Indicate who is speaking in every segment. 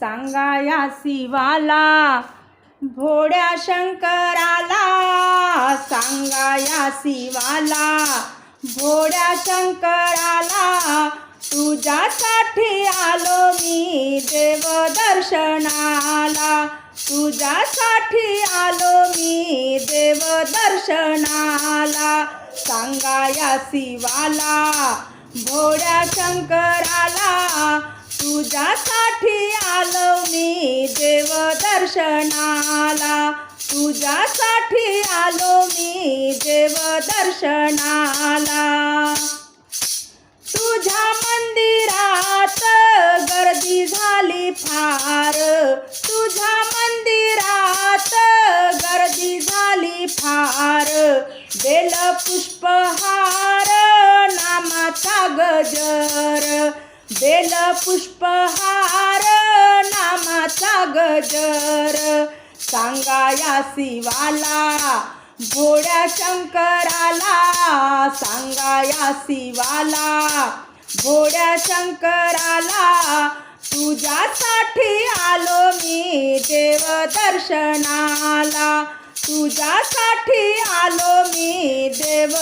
Speaker 1: सांगा या शिवाला भोड्या शंकराला. सांगा या शिवाला भोड्या शंकराला. तुझ्यासाठी आलो मी देव दर्शनाला तुझ्यासाठी आलो मी देव दर्शनाला सांगा या शिवाला भोड्या शंकराला. तुझ्यासाठी आलो मी देव दर्शनाला. तुझ्यासाठी आलो मी देव दर्शनाला. तुझ्या मंदिरात गर्दी झाली फार. तुझ्या मंदिरात गर्दी झाली फार. बेल पुष्पहार नामाचा गजर. बेल पुष्पहार नामाचा गजर. सांगा या शिवाला घोड्या शंकराला. सांगा या शिवाला भोड्या शंकराला. तुझ्यासाठी आलो मी देव दर्शनाला. तुझ्यासाठी आलो मी देव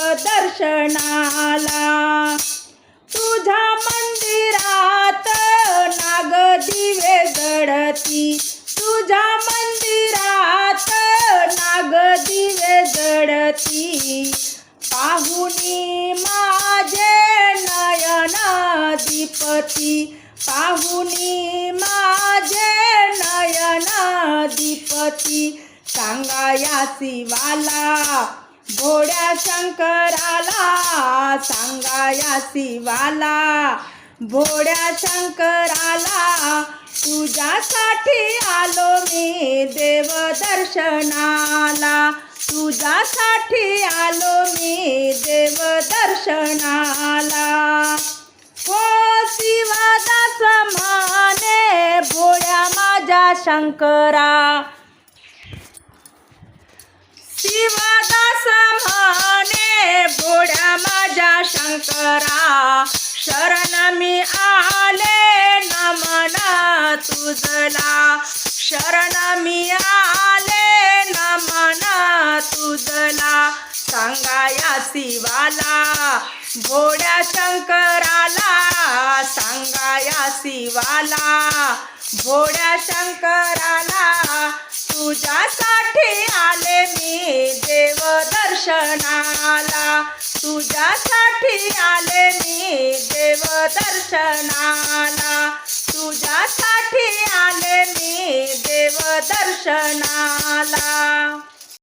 Speaker 1: गडती तुझ्या मंदिरात नाग दिवे जडती. पाहुनी माझे नयन दीपती. पाहुनी माझे नयन दीपती. सांगा या शिवाला भोड्या शंकराला. सांगा या शिवाला भोड्या शंकराला. तुझ्यासाठी आलो मी देव दर्शनाला. तुझ्यासाठी आलो मी देव दर्शनाला. हो शिवादास माने भोळ्या माझ्या शंकरा. शिवादास माने भोळ्या माझ्या शंकरा. शरण मी आ तुझला शरण मी आले ना मना तुझला. सांगाया शिवाला भोड्या शंकराला. सांगाया शिवाला भोड्या शंकराला. तुझ्यासाठी आले मी देव दर्शनाला. तुझ्यासाठी आले मी देव दर्शनाला. तुझ्यासाठी दर्शनाला.